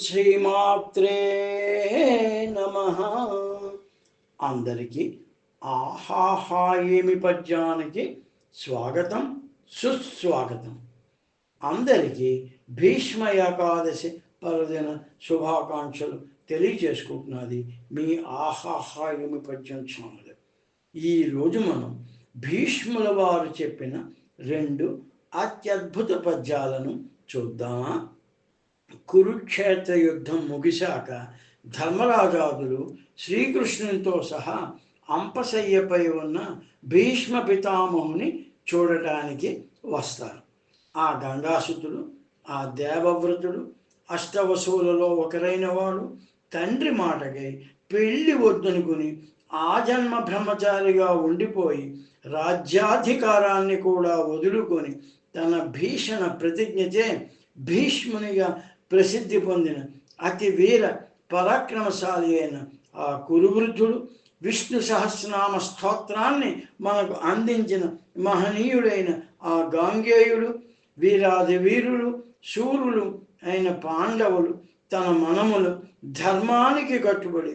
శ్రీమాత్రే నమ. అందరికీ ఆహాహా ఏమి పద్యానికి స్వాగతం సుస్వాగతం. అందరికీ భీష్మ ఏకాదశి పర్వదిన శుభాకాంక్షలు తెలియజేసుకుంటున్నది మీ ఆహాహా ఏమి పద్యం ఛానల్. ఈరోజు మనం భీష్ముల వారు చెప్పిన రెండు అత్యద్భుత పద్యాలను చూద్దామా? కురుక్షేత్ర యుద్ధం ముగిశాక ధర్మరాజాదులు శ్రీకృష్ణునితో సహా అంపశయ్యపై ఉన్న భీష్మ పితామహుని చూడటానికి వస్తారు. ఆ గంగాసుతుడు ఆ దేవవ్రతుడు అష్టవసువులలో ఒకరైన వాడు తండ్రి మాటకై పెళ్ళి వద్దనుకుని ఆ జన్మ బ్రహ్మచారిగా ఉండిపోయి రాజ్యాధికారాన్ని కూడా వదులుకొని తన భీషణ ప్రతిజ్ఞచే భీష్మునిగా ప్రసిద్ధి పొందిన అతి వీర పరాక్రమశాలి అయిన ఆ కురువృద్ధుడు విష్ణు సహస్రనామ స్తోత్రాన్ని మనకు అందించిన మహనీయుడైన ఆ గాంగేయుడు వీరాది వీరులు శూరులు అయిన పాండవులు తన మనములు ధర్మానికి కట్టుబడి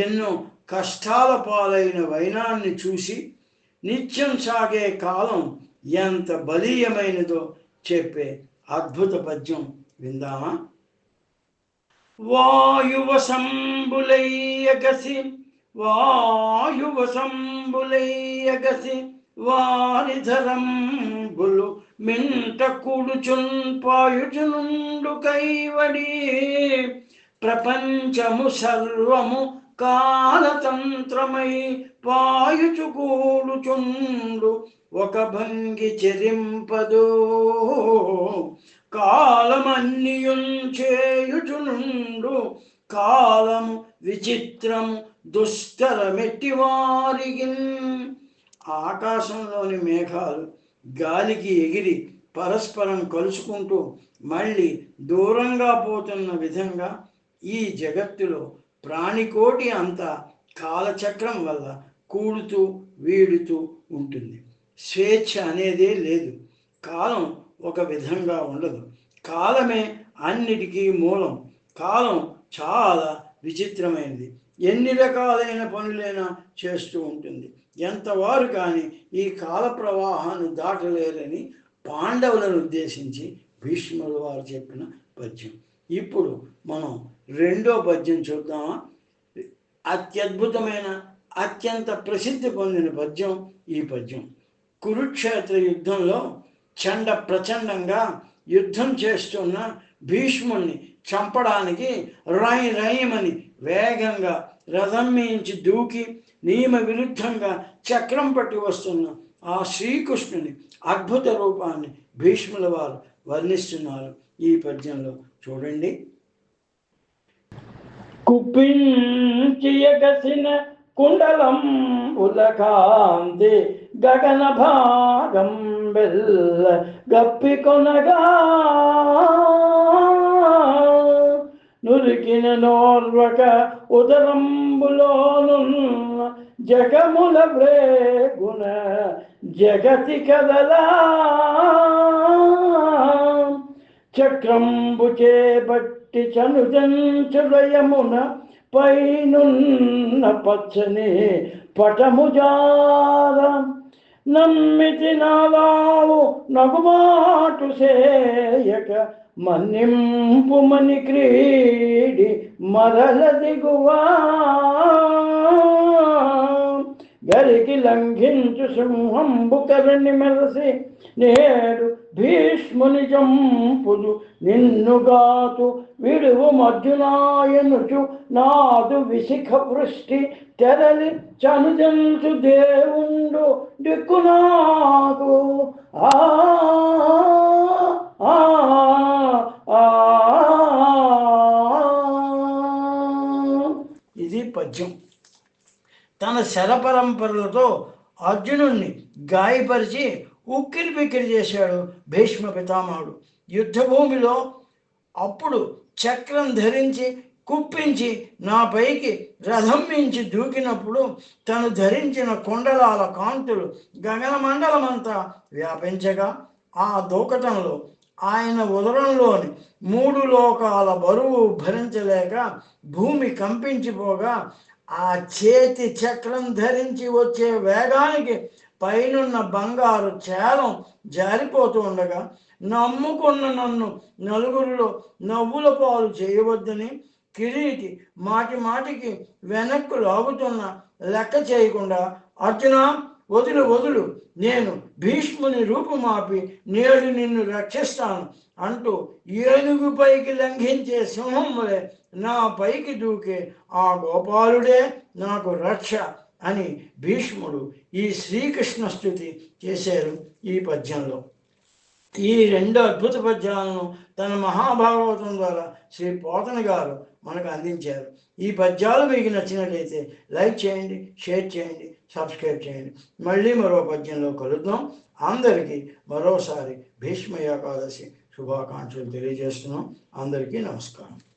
ఎన్నో కష్టాల పాలైన వైనాన్ని చూసి నిత్యం సాగే కాలం ఎంత బలీయమైనదో చెప్పే అద్భుత పద్యం విందామా? వాయువ వాయువశంబులయ్యగసి వాయువ సంబులయ్యగసి వారిధరంబులు మింట కూడుచున్ పాయుచునుండు కైవడి. ప్రపంచము సర్వము కాలతంత్రమై పాయుచు కూడుచుండు ఒక భంగి చెరింపదో. కాలమన్నియుంచేయుచునుండు కాలము విచిత్రము దుస్తరమెట్టి వారికి ఆకాశంలోని మేఘాలు గాలికి ఎగిరి పరస్పరం కలుసుకుంటూ మళ్ళీ దూరంగా పోతున్న విధంగా ఈ జగత్తులో ప్రాణికోటి అంతా కాలచక్రం వల్ల కూడుతూ వీడుతూ ఉంటుంది. స్వేచ్ఛ అనేదే లేదు. కాలం ఒక విధంగా ఉండదు. కాలమే అన్నిటికీ మూలం. కాలం చాలా విచిత్రమైనది. ఎన్ని రకాలైన పనులైనా చేస్తూ ఉంటుంది. ఎంతవారు కానీ ఈ కాల ప్రవాహాన్ని దాటలేరని పాండవులను ఉద్దేశించి భీష్ముల వారు చెప్పిన పద్యం. ఇప్పుడు మనం రెండో పద్యం చూద్దామా? అత్యద్భుతమైన అత్యంత ప్రసిద్ధి పొందిన పద్యం ఈ పద్యం. కురుక్షేత్ర యుద్ధంలో చండ ప్రచండంగా యుద్ధం చేస్తున్న భీష్ముణ్ణి చంపడానికి రై రైమని వేగంగా రథం మించి దూకి నియమ విరుద్ధంగా చక్రం పట్టి వస్తున్న ఆ శ్రీకృష్ణుని అద్భుత రూపాన్ని భీష్ముల వారు వర్ణిస్తున్నారు ఈ పద్యంలో చూడండి. కుప్పించియగసిన కుండలం ఉలకాంతి గగన భాగం బెల్ల గప్పి నురికిన నోర్వక ఉదరంబులోను జగముల ప్రేగుణ జగతి కదలా. చక్రంబు చేపట్టి చనుజంచురయమున పైనున్న పచ్చని పటముజార నమ్మితి నాలావు నగుమాటు సేయక మన్నింపు మని క్రీడి మరల దిగువా. గరికి లంఘించు సింహంబు కరణి మెరసి నేడు భీష్ముని జంపులు నిన్నుగాతు విడువు మధ్యునాయనుచు నాదు విశిఖ వృష్టి తెరలి చనుజంచు దేవుండు దిక్కునాకు ఆ, ఆ, ఇది పద్యం. తన శరపరంపరలతో అర్జునుణ్ణి గాయపరిచి ఉక్కిరి బిక్కిరి చేశాడు భీష్మ పితామహుడు. యుద్ధభూమిలో అప్పుడు చక్రం ధరించి కుప్పించి నా పైకి రథం మించి దూకినప్పుడు తను ధరించిన కొండలాల కాంతులు గగన మండలమంతా వ్యాపించగా ఆ దూకటంలో ఆయన ఉదరంలోని మూడు లోకాల బరువు భరించలేక భూమి కంపించిపోగా ఆ చేతి చక్రం ధరించి వచ్చే వేగానికి పైనున్న బంగారు చేలం జారిపోతూ ఉండగా నమ్ముకున్న నన్ను నలుగురిలో నవ్వుల పాలు చేయవద్దని కిరీటి మాటి మాటికి వెనక్కు లాగుతున్న లెక్క చేయకుండా అర్జున వదులు వదులు నేను భీష్ముని రూపుమాపి నేడు నిన్ను రక్షిస్తాను. అంటూ ఏనుగు పైకి లంఘించే సింహం వలె నా పైకి దూకే ఆ గోపాలుడే నాకు రక్ష అని భీష్ముడు ఈ శ్రీకృష్ణ స్థుతి చేశారు ఈ పద్యంలో. ఈ రెండు అద్భుత పద్యాలను తన మహాభాగవతం ద్వారా శ్రీ పోతన గారు మనకు అందించారు. ఈ పద్యాలు మీకు నచ్చినట్లయితే లైక్ చేయండి షేర్ చేయండి సబ్స్క్రైబ్ చేయండి. మళ్ళీ మరో పద్యంలో కలుద్దాం. అందరికీ మరోసారి భీష్మ ఏకాదశి శుభాకాంక్షలు తెలియజేస్తున్నాం. అందరికీ నమస్కారం.